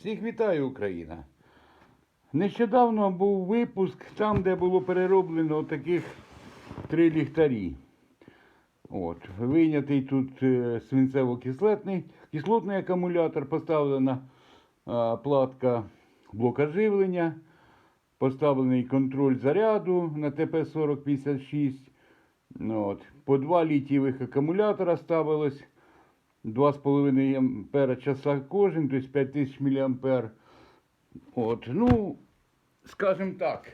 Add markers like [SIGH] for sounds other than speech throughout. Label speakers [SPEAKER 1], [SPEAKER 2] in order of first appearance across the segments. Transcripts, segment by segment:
[SPEAKER 1] Всіх вітаю, Україна. Нещодавно був випуск там, де було перероблено таких три ліхтарі. От, вийнятий тут е, свинцево-кислотний кислотний акумулятор, поставлена а, платка блока живлення, поставлений контроль заряду на ТП-4056. Ну, От. По два літієвих акумулятора ставилось 2,5 ампера часа кожен, тобто 5000 мА. От, ну, скажімо так,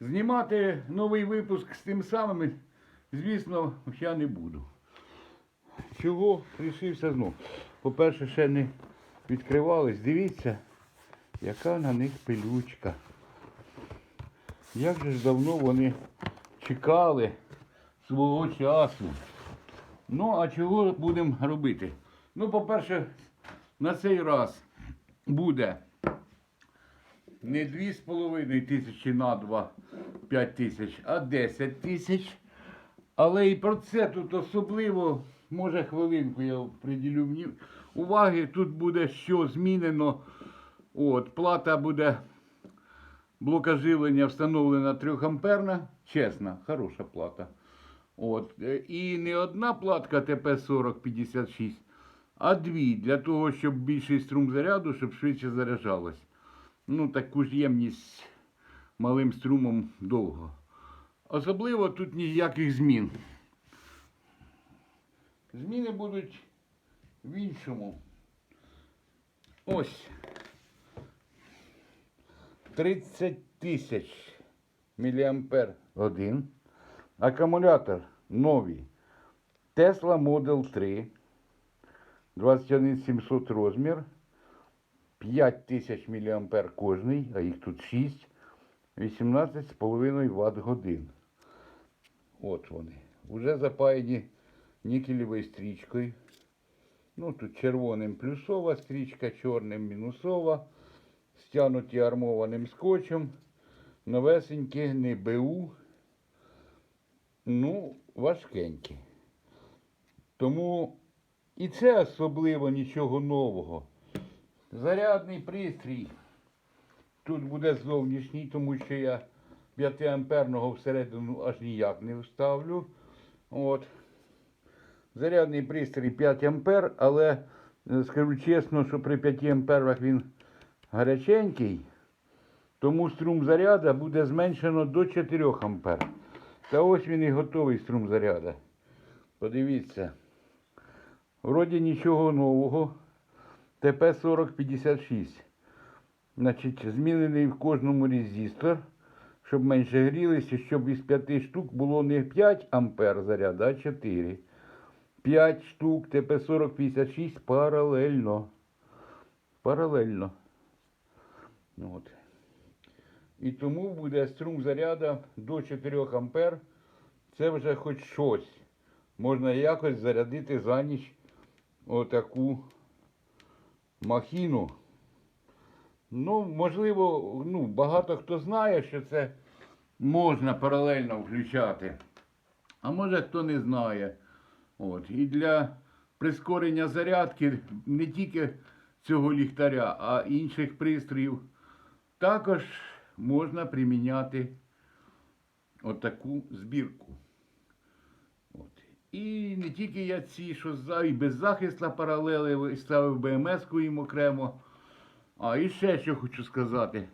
[SPEAKER 1] знімати новий випуск з тим самим, звісно, я не буду. Чого рішився знов? По-перше, ще не відкривались. Дивіться, яка на них пилючка. Як же ж давно вони чекали свого часу. Ну, а чого будемо робити? Ну, по-перше, на цей раз буде не 2,5 тисячі на 2, 5 тисяч, а 10 тисяч. Але і про це тут особливо, може хвилинку я приділю уваги. Тут буде що змінено. От, плата буде блока живлення встановлена 3 амперна. Чесна, хороша плата. От. е, І не одна платка ТП-4056, а дві, для того, щоб більший струм заряду, щоб швидше заряджалось. Ну, таку ж ємність малим струмом довго. Особливо тут ніяких змін. Зміни будуть в іншому. Ось. 30 тисяч міліампер годин. Акумулятор новий. Tesla Model 3. 21700 розмір. 5000 мА кожний, а їх тут 6. 18,5 Вт годин. От вони. Уже запаяні нікелевою стрічкою. Ну, тут червоним плюсова стрічка, чорним мінусова. Стянуті армованим скотчем. Новесенькі, не БУ. Ну, важкенькі. Тому і це особливо нічого нового. Зарядний пристрій. Тут буде зовнішній, тому що я 5 амперного всередину аж ніяк не вставлю. От. Зарядний пристрій 5 ампер, але е, скажу чесно, що при 5 амперах він гаряченький, тому струм заряду буде зменшено до 4 ампер. Та ось він і готовий струм заряду. Подивіться. Вроді нічого нового. ТП-4056. Значить, змінений в кожному резистор, щоб менше грілися, щоб із 5 штук було не 5 ампер заряду, а 4. 5 штук ТП-4056 паралельно. Паралельно. От. І тому буде струм заряду до 4 ампер. Це вже хоч щось. Можна якось зарядити за ніч отаку махіну. Ну, можливо, ну, багато хто знає, що це можна паралельно включати. А може хто не знає. От. І для прискорення зарядки не тільки цього ліхтаря, а інших пристроїв також можна приміняти отаку збірку. От. І не тільки я ці, що за і беззахисна паралели ставив БМС-ку їм окремо. А і ще що хочу сказати.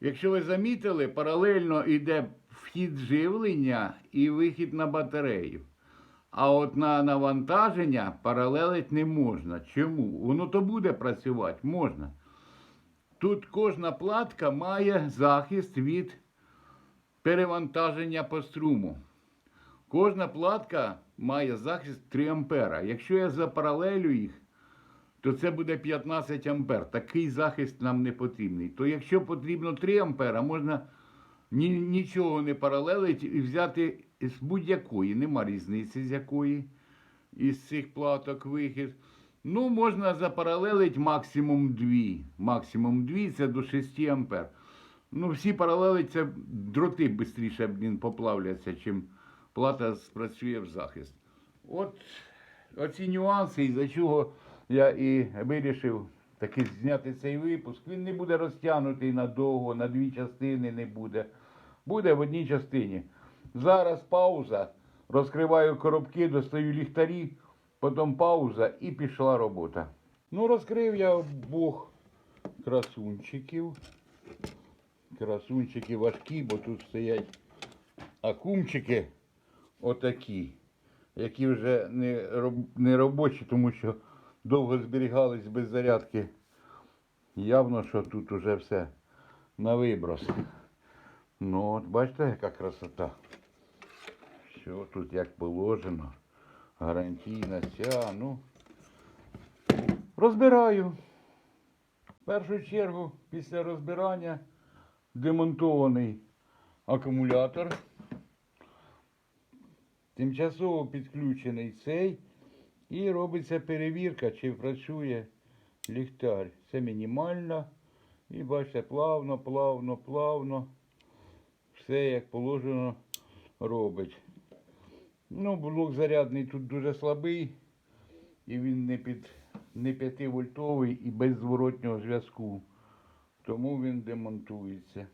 [SPEAKER 1] Якщо ви замітили, паралельно йде вхід живлення і вихід на батарею. А от на навантаження паралелить не можна. Чому? Воно то буде працювати, можна. Тут кожна платка має захист від перевантаження по струму. Кожна платка має захист 3 ампера. Якщо я запаралелю їх, то це буде 15 ампер. Такий захист нам не потрібний. То якщо потрібно 3 ампера, можна ні, нічого не паралелити і взяти з будь-якої, нема різниці з якої із цих платок вихід. Ну, можна запаралелити максимум 2. Максимум 2 це до 6 ампер. Ну, всі паралели дроти швидше поплавляться, чим плата спрацює в захист. От оці нюанси, із-за чого я і вирішив таки зняти цей випуск. Він не буде розтягнутий надовго, на дві частини не буде. Буде в одній частині. Зараз пауза. Розкриваю коробки, достаю ліхтарі, потім пауза і пішла робота. Ну, розкрив я обох красунчиків. Красунчики важкі, бо тут стоять акумчики отакі, які вже не, не робочі, тому що довго зберігались без зарядки. Явно, що тут уже все на виброс. Ну, от бачите, яка красота. Все тут як положено. Гарантійна ця, ну. Розбираю. В першу чергу, після розбирання демонтований акумулятор. Тимчасово підключений цей. І робиться перевірка, чи працює ліхтар. Це мінімально. І бачите, плавно, плавно, плавно. Все як положено робить. Ну, блок зарядний тут дуже слабий. І він не під не 5 вольтовий і без зворотнього зв'язку. Тому він демонтується.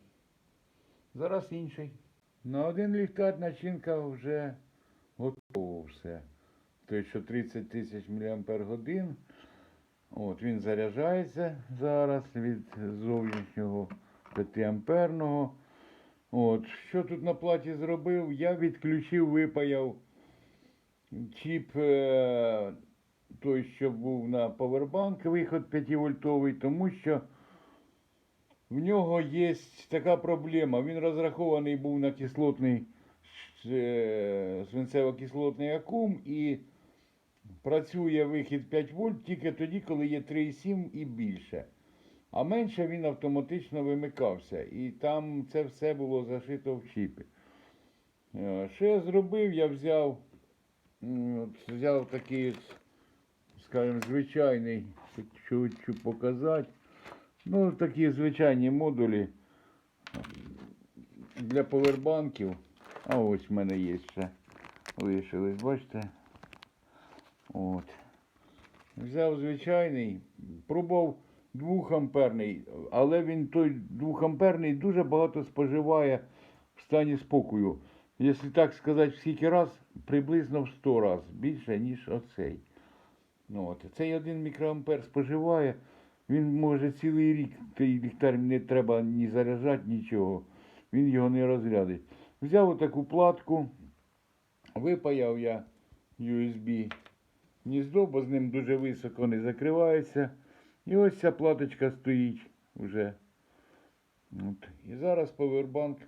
[SPEAKER 1] Зараз інший. На один ліхтар начинка вже готова все. Той, що 30 тисяч мАч. От, він заряджається зараз від зовнішнього 5 амперного. От, що тут на платі зробив? Я відключив, випаяв чіп е, той, що був на повербанк, виход 5 вольтовий, тому що в нього є така проблема. Він розрахований був на кислотний е, свинцево-кислотний акум і працює вихід 5 вольт тільки тоді, коли є 3,7 і більше. А менше він автоматично вимикався. І там це все було зашито в чіпі. Е, Що я зробив? Я взяв, взяв такий, скажімо, звичайний, хочу показати. Ну, такі звичайні модулі для повербанків. А ось в мене є ще. Лишились, бачите? От. Взяв звичайний, пробував 2 але він той 2 дуже багато споживає в стані спокою. Якщо так сказати, скільки раз, приблизно в 100 раз більше, ніж оцей. Ну, от. Цей 1 мікроампер споживає, він може цілий рік, той ліхтар не треба ні заряджати, нічого. Він його не розрядить. Взяв отаку платку, випаяв я USB гніздо, бо з ним дуже високо не закривається. І ось ця платочка стоїть вже. От. І зараз повербанк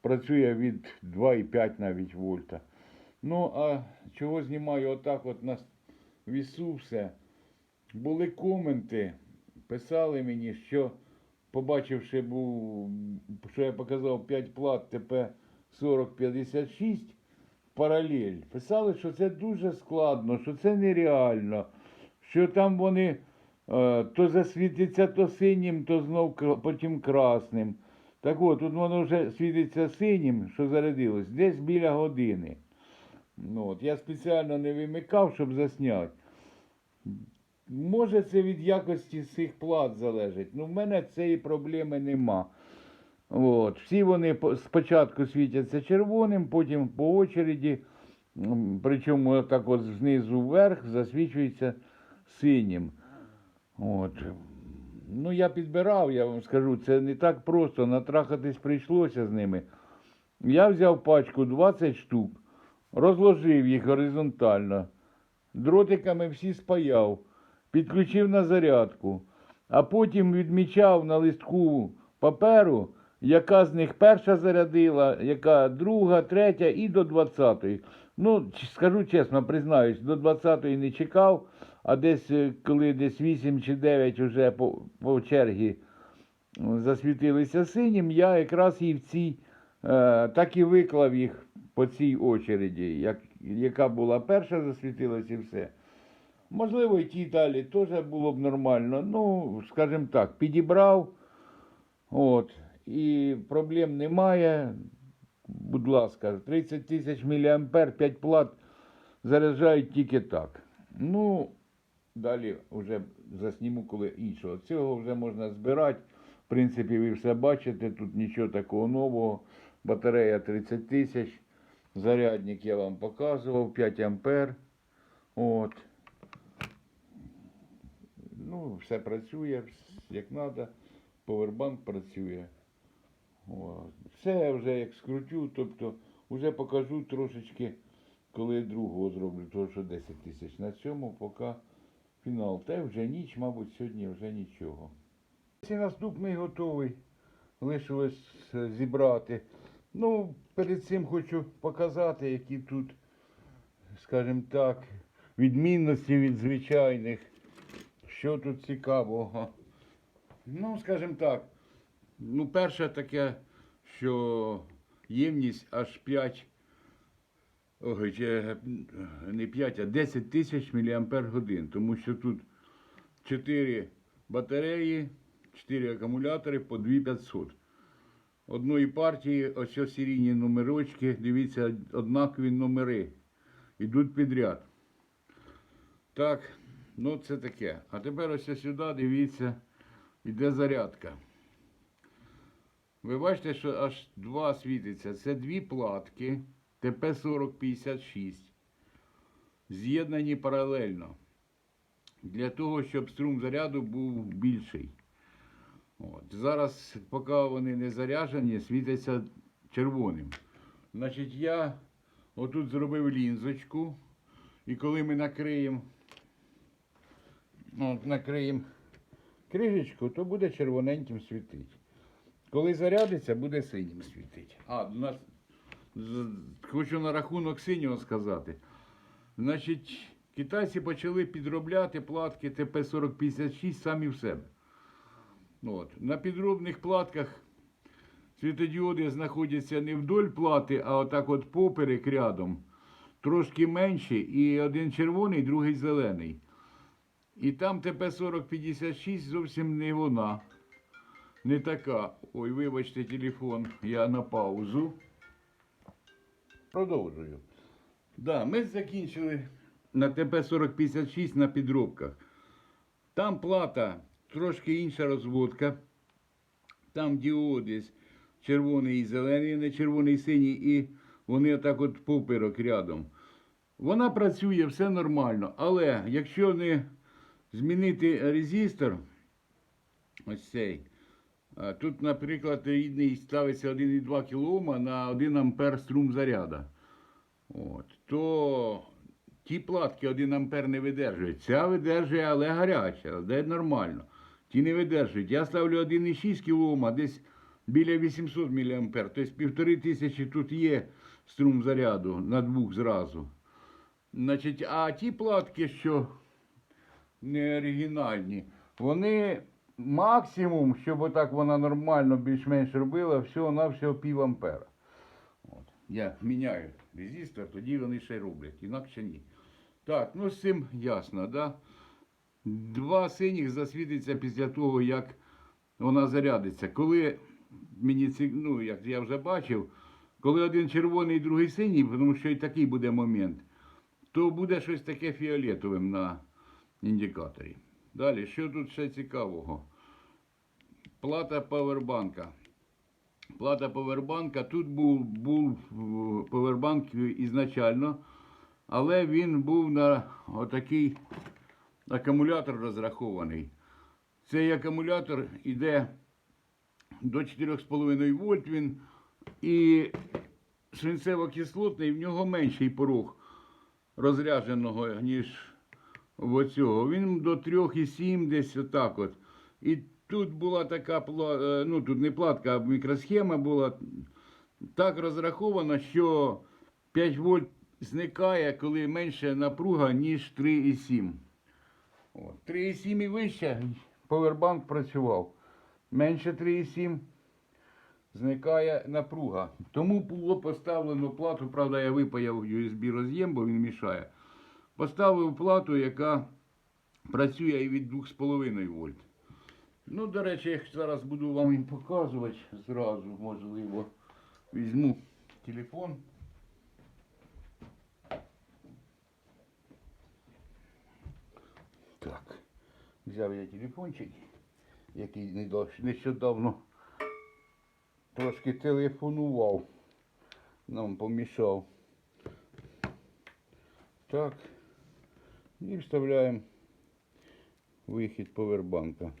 [SPEAKER 1] працює від 2,5 навіть вольта. Ну, а чого знімаю отак от на вісу все. Були коменти, писали мені, що побачивши був, що я показав 5 плат ТП 4056 паралель. Писали, що це дуже складно, що це нереально, що там вони то засвітиться то синім, то знов потім красним. Так от, тут воно вже світиться синім, що зарядилось, десь біля години. Ну, от, я спеціально не вимикав, щоб засняти. Може, це від якості цих плат залежить. Ну, в мене цієї проблеми нема. От. Всі вони спочатку світяться червоним, потім по очереді, причому так от знизу вверх засвічується синім. От. Ну, я підбирав, я вам скажу, це не так просто, натрахатись прийшлося з ними. Я взяв пачку 20 штук, розложив їх горизонтально, дротиками всі спаяв, підключив на зарядку, а потім відмічав на листку паперу, яка з них перша зарядила, яка друга, третя і до 20-ї. Ну, скажу чесно, признаюсь, до 20-ї не чекав, а десь е, коли десь 8 чи 9 вже по, по чергі засвітилися синім, я якраз і в цій, е, так і виклав їх по цій очереді, як, яка була перша, засвітилась і все. Можливо, і ті далі теж було б нормально. Ну, скажімо так, підібрав. От. І проблем немає. Будь ласка, 30 тисяч мА, 5 плат заряджають тільки так. Ну, далі вже засніму коли іншого. Цього вже можна збирати. В принципі, ви все бачите, тут нічого такого нового. Батарея 30 тисяч. Зарядник я вам показував, 5 ампер. От. Ну, все працює, як треба. Повербанк працює. Все вже як скрутю, тобто вже покажу трошечки, коли другого зроблю, тому що 10 тисяч. На цьому поки фінал. Та вже ніч, мабуть, сьогодні вже нічого. Наступний готовий. Лишилось е, зібрати. Ну, перед цим хочу показати, які тут, скажімо так, відмінності від звичайних. Що тут цікавого? Ну, скажімо так, ну, перше таке, що ємність аж 5, ой, чи, не 5, а 10 тисяч мАч, тому що тут 4 батареї, 4 акумулятори по 2500. Одної партії, ось серійні номерочки, дивіться, однакові номери. Йдуть підряд. Так, ну це таке. А тепер ось сюди, дивіться, йде зарядка. Ви бачите, що аж два світиться. Це дві платки ТП-4056. З'єднані паралельно. Для того, щоб струм заряду був більший. От. Зараз, поки вони не заряджені, світяться червоним. Значить, я отут зробив лінзочку. І коли ми накриємо, накриємо кришечку, то буде червоненьким світити. Коли зарядиться, буде синім світити. А, у нас хочу на рахунок синього сказати. Значить, китайці почали підробляти платки ТП-4056 самі в себе. От. На підробних платках світодіоди знаходяться не вдоль плати, а отак от поперек рядом. Трошки менші, і один червоний, другий зелений. І там ТП-4056 зовсім не вона. Не така. Ой, вибачте, телефон, я на паузу. Продовжую. Да, ми закінчили на ТП-4056 на підробках. Там плата трошки інша розводка. Там діоди червоний і зелений, не червоний і синій, і вони отак от поперек рядом. Вона працює, все нормально. Але якщо не змінити резистор, ось цей, тут, наприклад, рідний ставиться 1,2 кОм на 1 ампер струм заряда. От, то ті платки 1 ампер не видержують. Ця видержує, але гаряча, де нормально. Ті не видержують. Я ставлю 1,6 кОм, десь біля 800 мА. Тобто півтори тисячі тут є струм заряду на двох зразу. Значить, а ті платки, що не оригінальні, вони максимум, щоб отак вона нормально більш-менш робила, всього на всього пів ампера. От. Я міняю резистор, тоді вони ще роблять, інакше ні. Так, ну з цим ясно, да? Два синіх засвітиться після того, як вона зарядиться. Коли мені ці, ну, як я вже бачив, коли один червоний, другий синій, тому що і такий буде момент, то буде щось таке фіолетовим на індикаторі. Далі, що тут ще цікавого? Плата павербанка. Плата павербанка. Тут був, був е, павербанк ізначально, але він був на отакий акумулятор розрахований. Цей акумулятор йде до 4,5 вольт він і свинцево-кислотний, в нього менший порог розрядженого, ніж оцього. Він до 3,7 десь отак от. І тут була така е, ну тут не платка, а мікросхема була так розрахована, що 5 вольт зникає, коли менше напруга, ніж 3,7. 3,7 і вище повербанк працював. Менше 3,7 зникає напруга. Тому було поставлено плату, правда, я випаяв USB роз'єм, бо він мішає. Поставив плату, яка працює і від 2,5 вольт. Ну, до речі, я зараз буду вам їм показувати зразу, можливо, візьму телефон. Так. Взяв я телефончик, який нещодавно трошки телефонував. Нам помішав. Так. І вставляємо вихід повербанка.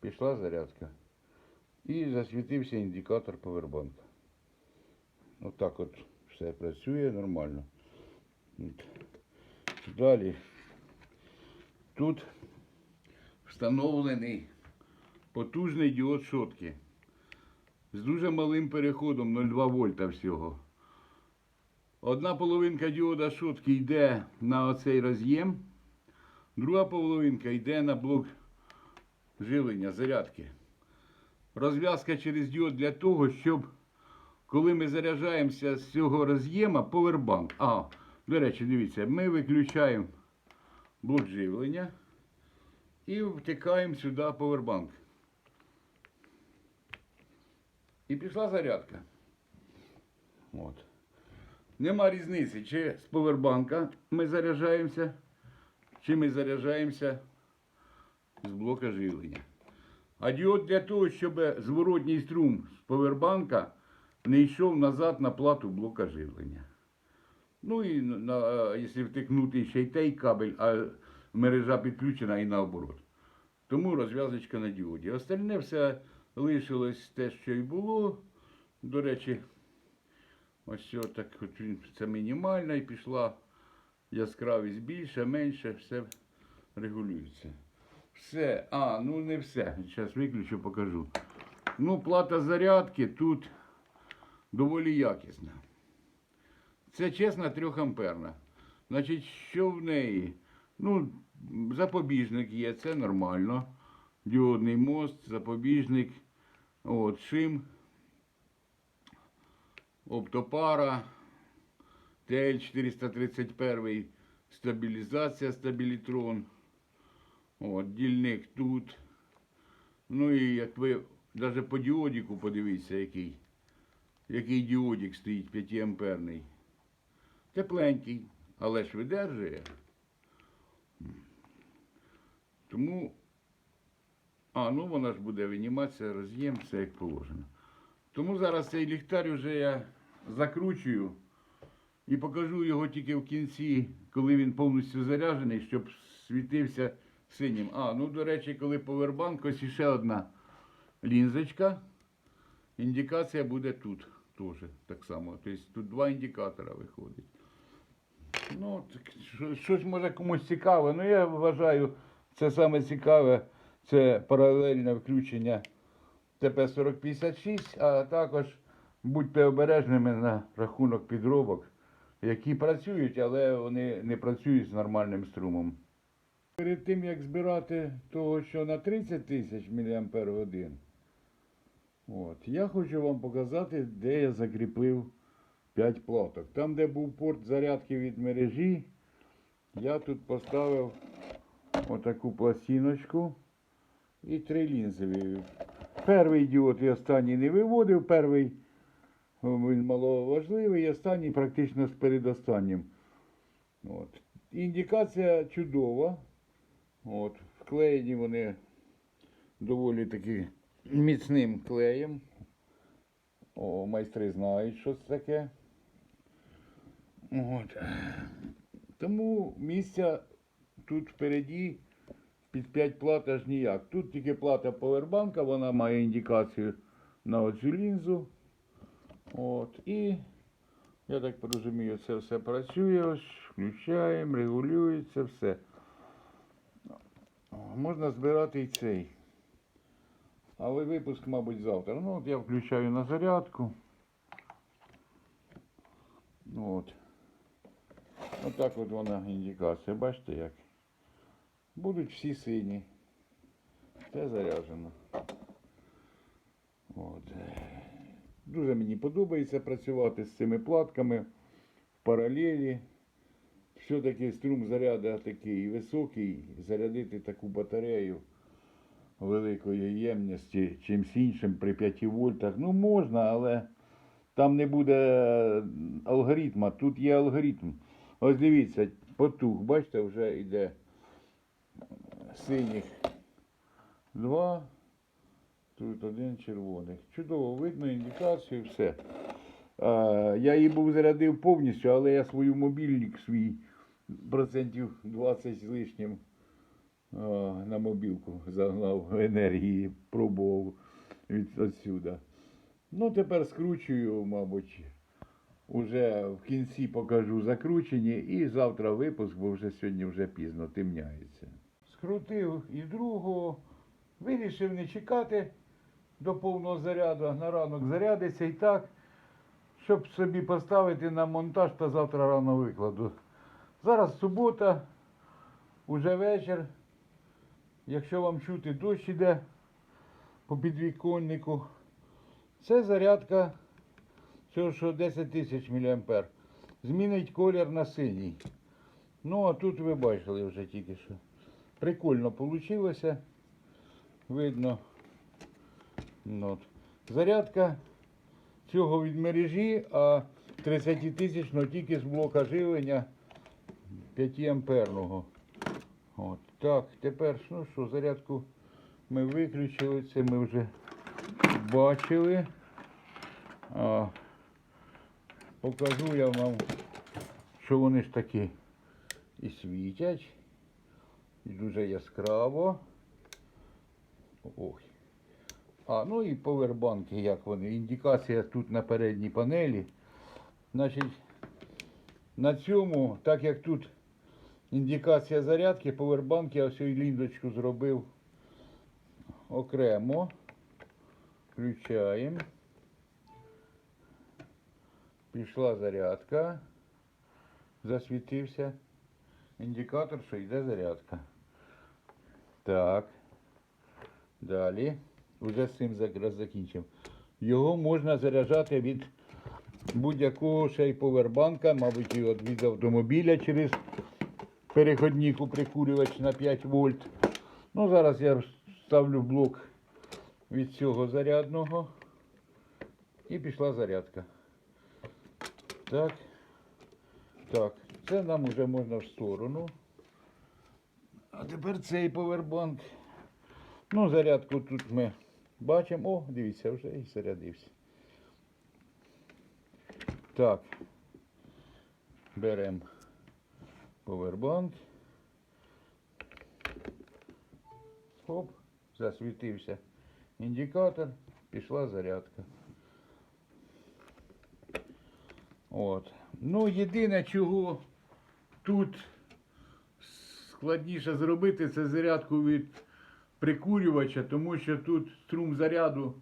[SPEAKER 1] Пішла зарядка. І засвітився індикатор повербанка. Отак от все працює нормально. Далі. Тут встановлений потужний діод шотки з дуже малим переходом 0,2 вольта всього. Одна половинка діода шотки йде на оцей роз'єм, друга половинка йде на блок живлення, зарядки. Розв'язка через діод для того, щоб коли ми заряджаємося з цього роз'єма, повербанк. А, до речі, дивіться, ми виключаємо блок живлення і втикаємо сюди повербанк. І пішла зарядка. От. Нема різниці, чи з повербанка ми заряджаємося, чи ми заряджаємося з блока живлення. А діод для того, щоб зворотній струм з повербанка не йшов назад на плату блока живлення. Ну і на, якщо втикнути ще й той кабель, а мережа підключена і наоборот. Тому розв'язочка на діоді. Остальне все лишилось те, що і було. До речі, ось так він, це мінімальна і пішла яскравість більше, менше, все регулюється. Все, а, ну не все. Зараз виключу, покажу. Ну, плата зарядки тут доволі якісна. Це чесна 3 амперна. Значить, що в неї? Ну, запобіжник є, це нормально. Діодний мост, запобіжник, от, шим, оптопара, ТЛ-431, стабілізація, стабілітрон. Дільник тут. Ну і як ви навіть по діодіку подивіться, який. Який діодик стоїть 5 амперний. Тепленький, але ж видержує. Тому, а, ну вона ж буде виніматися, роз'єм, все як положено. Тому зараз цей ліхтар вже я закручую і покажу його тільки в кінці, коли він повністю заряджений, щоб світився синім. А, ну до речі, коли повербанк, ось іще одна лінзочка. Індикація буде тут теж так само. Тобто тут два індикатора виходить. Ну, так, щось може комусь цікаве. Ну, я вважаю, це саме цікаве, це паралельне включення ТП-4056, а також будьте обережними на рахунок підробок, які працюють, але вони не працюють з нормальним струмом. Перед тим, як збирати того, що на 30 тисяч мАч, От. Я хочу вам показати, де я закріпив 5 платок. Там, де був порт зарядки від мережі, я тут поставив отаку пластиночку і три лінзи. Перший діод і останній не виводив, перший він маловажливий, останній практично з передостаннім. От. Індикація чудова. От. Вклеєні вони доволі таки міцним клеєм. О, майстри знають, що це таке. От. Тому місця тут впереді під 5 плат аж ніяк. Тут тільки плата повербанка, вона має індикацію на оцю лінзу. От. І я так розумію, це все працює. Ось, включаємо, регулюється, все. Можна збирати і цей. Але випуск, мабуть, завтра. Ну, от я включаю на зарядку. От. Отак от вона індикація. Бачите як? Будуть всі сині. Все заряджено. От. Дуже мені подобається працювати з цими платками в паралелі. Все-таки струм заряду такий високий, зарядити таку батарею великої ємності чимсь іншим при 5 вольтах. Ну можна, але там не буде алгоритма. Тут є алгоритм. Ось дивіться, потух, бачите, вже йде синіх. Два. Тут один червоний. Чудово, видно індикацію, все. А, я її був зарядив повністю, але я свою мобільник свій процентів 20 з лишнім а, на мобілку загнав енергії, пробував від отсюда. Ну, тепер скручую, мабуть, уже в кінці покажу закручені і завтра випуск, бо вже сьогодні вже пізно темняється. Скрутив і другого, вирішив не чекати до повного заряду, на ранок зарядиться і так, щоб собі поставити на монтаж та завтра рано викладу. Зараз субота, уже вечір. Якщо вам чути, дощ іде по підвіконнику. Це зарядка цього, що 10 тисяч мА. Змінить колір на синій. Ну, а тут ви бачили вже тільки що. Прикольно вийшло. Видно. Ну, от. Зарядка цього від мережі, а 30 тисячного тільки з блока живлення 5 амперного. От. Так, тепер ну що, зарядку ми виключили, це ми вже бачили. А, покажу я вам, що вони ж такі і світять. І дуже яскраво. Ой. А, ну і повербанки, як вони. Індикація тут на передній панелі. Значить, на цьому, так як тут індикація зарядки, повербанки, я і ліндочку зробив окремо. Включаємо. Пішла зарядка. Засвітився індикатор, що йде зарядка. Так. Далі. Уже з цим якраз закінчимо. Його можна заряджати від будь-якого ще й повербанка, мабуть, і від автомобіля через переходник у прикурювач на 5 вольт. Ну, зараз я ставлю блок від цього зарядного. І пішла зарядка. Так. Так, це нам вже можна в сторону. А тепер цей повербанк. Ну, зарядку тут ми бачимо. О, дивіться, вже і зарядився. Так. Беремо повербанк. Хоп, засвітився індикатор, пішла зарядка. От. Ну, єдине, чого тут складніше зробити, це зарядку від прикурювача, тому що тут струм заряду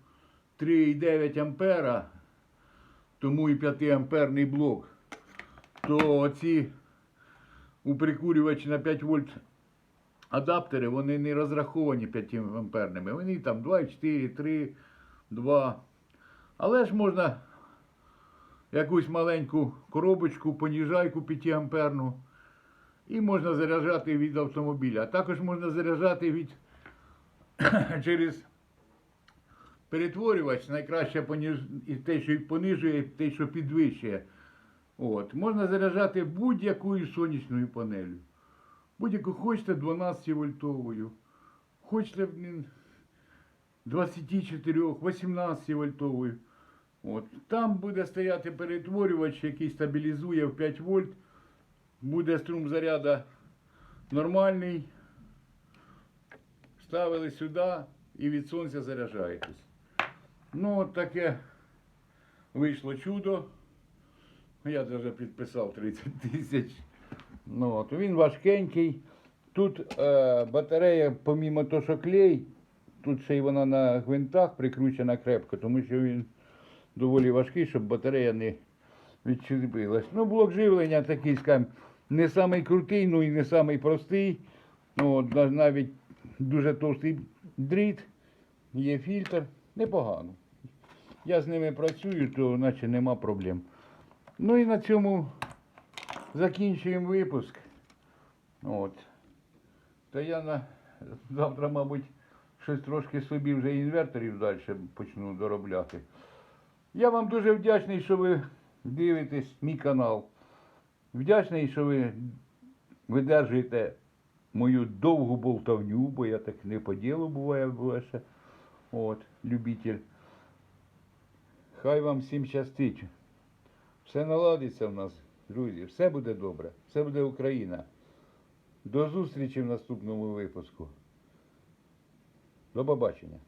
[SPEAKER 1] 3,9 ампера, тому і 5 амперний блок. То ці у прикурювачі на 5 вольт адаптери, вони не розраховані 5 амперними. Вони там 2,4, 3, 2. Але ж можна якусь маленьку коробочку, поніжайку 5 амперну. І можна заряджати від автомобіля. А також можна заряджати від [COUGHS] через перетворювач, найкраще поніж... і те, що понижує, і те, що підвищує. От. Можна заряджати будь-якою сонячною панелью. Будь-яку хочете 12 вольтовою, хочете 24, 18 вольтовою. От. Там буде стояти перетворювач, який стабілізує в 5 вольт. Буде струм заряду нормальний. Ставили сюди і від сонця заряджаєтесь. Ну, от таке вийшло чудо. Я навіть підписав 30 [LAUGHS] тисяч. Ну, от, він важкенький. Тут е, батарея, помімо того, що клей, тут ще й вона на гвинтах прикручена крепко, тому що він доволі важкий, щоб батарея не відчепилась. Ну, блок живлення такий, скажімо, не самий крутий, ну і не самий простий. Ну, от, навіть дуже товстий дріт, є фільтр, непогано. Я з ними працюю, то наче нема проблем. Ну і на цьому закінчуємо випуск. От. Та я на завтра, мабуть, щось трошки собі вже інверторів далі почну доробляти. Я вам дуже вдячний, що ви дивитесь мій канал. Вдячний, що ви видержуєте мою довгу болтовню, бо я так не по ділу буває, буває. От, любитель. Хай вам всім щастить. Все наладиться в нас, друзі. Все буде добре. Все буде Україна. До зустрічі в наступному випуску. До побачення.